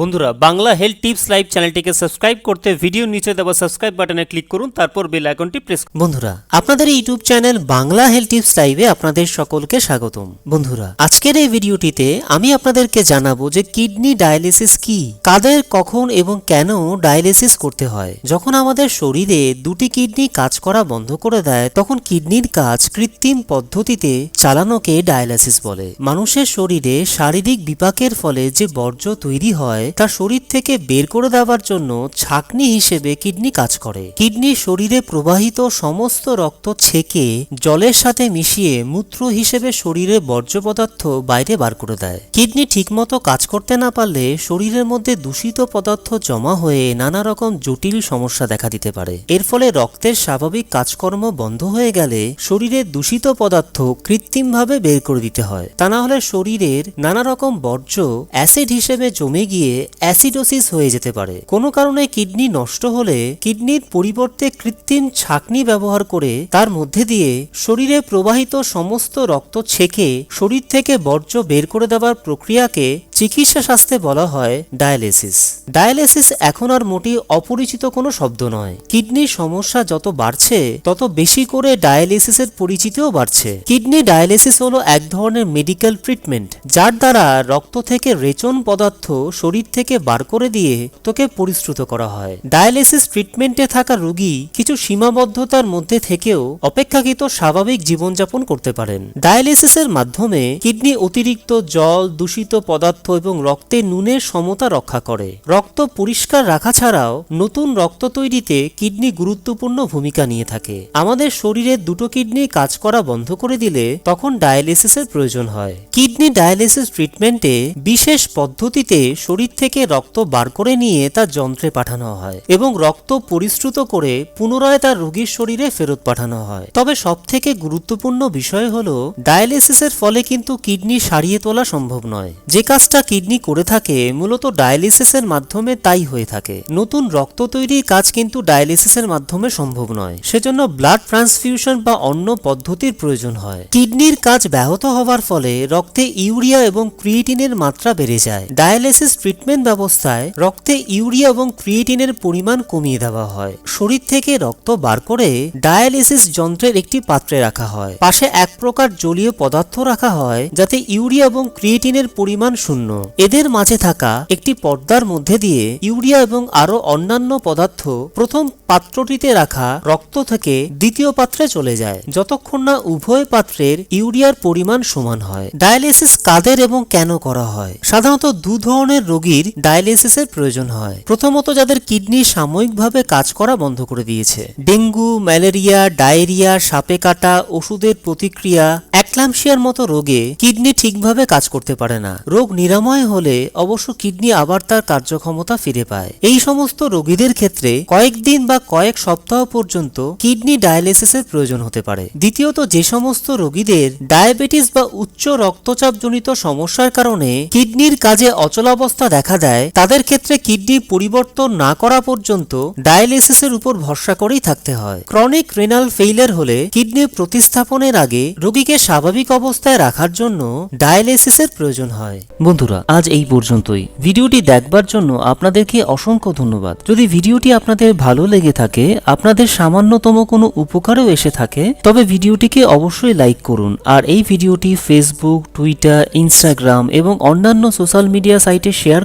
বন্ধুরা, Bangla health tips live চ্যানেলটিকে subscribe করতে ভিডিও নিচে দেওয়া সাবস্ক্রাইব বাটনে ক্লিক করুন, তারপর বেল আইকনটি প্রেস বন্ধুরা, আপনাদের YouTube channel Bangla health tips লাইভে আপনাদের সকলকে স্বাগতম। বন্ধুরা, আজকের এই ভিডিওটিতে আমি আপনাদেরকে জানাব যে কিডনি ডায়ালিসিস কি, কাদের কখন এবং কেন ডায়ালিসিস করতে হয়। যখন আমাদের শরীরে দুটি কিডনি কাজ করা বন্ধ করে দেয়, তখন কিডনির কাজ কৃত্রিম পদ্ধতিতে চালানোকে ডায়ালিসিস বলে। মানুষের শরীরে শারীরিক বিপাকের ফলে যে বর্জ্য তৈরি হয় তা শরীর থেকে বের করে দেওয়ার জন্য ছাকনি হিসেবে কিডনি কাজ করে। কিডনি শরীরে প্রবাহিত সমস্ত রক্ত ছেকে জলের সাথে মিশিয়ে মূত্র হিসেবে শরীরে বর্জ্য পদার্থ বাইরে বার করে দেয়। কিডনি ঠিকমতো কাজ করতে না পারলে শরীরের মধ্যে দূষিত পদার্থ জমা হয়ে নানা রকম জটিল সমস্যা দেখা দিতে পারে। এর ফলে রক্তের স্বাভাবিক কাজকর্ম বন্ধ হয়ে গেলে শরীরের দূষিত পদার্থ কৃত্রিমভাবে বের করে দিতে হয়। তা না হলে শরীরের নানা রকম বর্জ্য অ্যাসিড হিসেবে জমে গিয়ে অ্যাসিডোসিস হয়ে যেতে পারে। কোনো কারণে কিডনি নষ্ট হলে কিডনির পরিবর্তে কৃত্রিম ছাকনি ব্যবহার করে তার মধ্যে দিয়ে শরীরে প্রবাহিত সমস্ত রক্ত ছেকে শরীর থেকে বর্জ্য বের করে দেওয়ার প্রক্রিয়াকে চিকিৎসা শাস্ত্রে বলা হয় ডায়ালিসিস। ডায়ালিসিস এখন আর মোটেই অপরিচিত কোনো শব্দ নয়। কিডনির সমস্যা যত বাড়ছে, তত বেশি করে ডায়ালিসিসের পরিচিতিও বাড়ছে। কিডনি ডায়ালিসিস হলো এক ধরনের মেডিকেল ট্রিটমেন্ট, যার দ্বারা রক্ত থেকে রেচন পদার্থ শরীর থেকে বার করে দিয়ে তোকে পরিশ্রুত করা হয়। ডায়ালিসিস ট্রিটমেন্টে থাকা রোগী কিছু সীমাবদ্ধতার মধ্যে থেকেও অপেক্ষাকৃত স্বাভাবিক জীবনযাপন করতে পারেন। ডায়ালিসিসের মাধ্যমে কিডনি অতিরিক্ত জল, দূষিত পদার্থ এবং রক্তে নুনের সমতা রক্ষা করে। রক্ত পরিষ্কার রাখা ছাড়াও নতুন রক্ত তৈরিতে কিডনি গুরুত্বপূর্ণ ভূমিকা নিয়ে থাকে। আমাদের শরীরের দুটো কিডনি কাজ করা বন্ধ করে দিলে তখন ডায়ালিসিসের প্রয়োজন হয়। কিডনি ডায়ালিসিস ট্রিটমেন্টে বিশেষ পদ্ধতিতে শরীর থেকে রক্ত বার করে নিয়ে তা যন্ত্রে পাঠানো হয় এবং রক্ত পরিশ্রুত করে পুনরায় তার রোগীর শরীরে ফেরত পাঠানো হয়। তবে সবথেকে গুরুত্বপূর্ণ বিষয় হলো, ডায়ালিসিসের ফলে কিন্তু কিডনি সারিয়ে তোলা সম্ভব নয়। যে কাজটা কিডনি করে থাকে, মূলত ডায়ালিসিসের মাধ্যমে তাই হয়ে থাকে। নতুন রক্ত তৈরির কাজ কিন্তু ডায়ালিসিসের মাধ্যমে সম্ভব নয়। সেজন্য ব্লাড ট্রান্সফিউশন বা অন্য পদ্ধতির প্রয়োজন হয়। কিডনির কাজ ব্যাহত হওয়ার ফলে রক্তে ইউরিয়া এবং ক্রিয়েটিনের মাত্রা বেড়ে যায়। ডায়ালিসিস ট্রিটমেন্ট ব্যবস্থায় রক্তে ইউরিয়া এবং ক্রিয়েটিনের পরিমাণ কমিয়ে দেওয়া হয়। শরীর থেকে রক্ত বার করে ডায়ালিসিস যন্ত্রের একটি পাত্রে রাখা হয়। পাশে এক প্রকার জলীয় পদার্থ রাখা হয়, যাতে ইউরিয়া এবং ক্রিয়েটিনের পরিমাণ শূন্য। এদের মাঝে থাকা একটি পর্দার মধ্যে দিয়ে ইউরিয়া এবং আরও অন্যান্য পদার্থ প্রথম পাত্রটিতে রাখা রক্ত থেকে দ্বিতীয় পাত্রে চলে যায়। যতক্ষণ না উভয় পাত্রের ইউরিয়ার পরিমাণ সমান হয়। ডায়ালিসিস কাদের এবং কেন করা হয়? সাধারণত দু ধরনের রোগীর ডায়ালিসিসের প্রয়োজন হয়। প্রথমত যাদের কিডনি সাময়িকভাবে কাজ করা বন্ধ করে দিয়েছে। ডেঙ্গু, ম্যালেরিয়া, ডায়রিয়া, সাপে কাটা, ওষুধের প্রতিক্রিয়া অ্যাক্লামশিয়ার মতো রোগে কিডনি ঠিকভাবে কাজ করতে পারে না। রোগ নিরাময় হলে অবশ্য কিডনি আবার তার কার্যক্ষমতা ফিরে পায়। এই সমস্ত রোগীদের ক্ষেত্রে কয়েকদিন বা কয়েক সপ্তাহ পর্যন্ত কিডনি ডায়ালিসিসের প্রয়োজন হতে পারে। দ্বিতীয়ত, যে সমস্ত রোগীদের ডায়াবেটিস বা উচ্চ রক্তচাপজনিত সমস্যার কারণে কিডনির কাজে অচলাবস্থা দেখা দেয় তাদের ক্ষেত্রে কিডনি পরিবর্তন না করা পর্যন্ত ডায়ালিসিসের উপর ভরসা করেই থাকতে হয়। ক্রনিক রেনাল ফেইলার হলে কিডনি প্রতিস্থাপনের আগে রোগীকে স্বাভাবিক অবস্থায় রাখার জন্য ডায়ালিসিসের প্রয়োজন হয়। বন্ধুরা, আজ এই পর্যন্তই। ভিডিওটি দেখবার জন্য আপনাদেরকে অসংখ্য ধন্যবাদ। যদি ভিডিওটি আপনাদের ভালো লেগে থাকে, আপনাদের সামান্যতম কোনো উপকারও এসে থাকে, তবে ভিডিওটিকে অবশ্যই লাইক করুন। আর এই ভিডিওটি ফেসবুক টুইটার ইনস্টাগ্রাম এবং অন্যান্য সোশ্যাল মিডিয়া সাইটে শেয়ার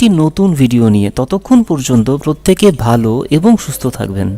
একটি নতুন ভিডিও নিয়ে ততক্ষণ পর্যন্ত প্রত্যেকে ভালো এবং সুস্থ থাকবেন।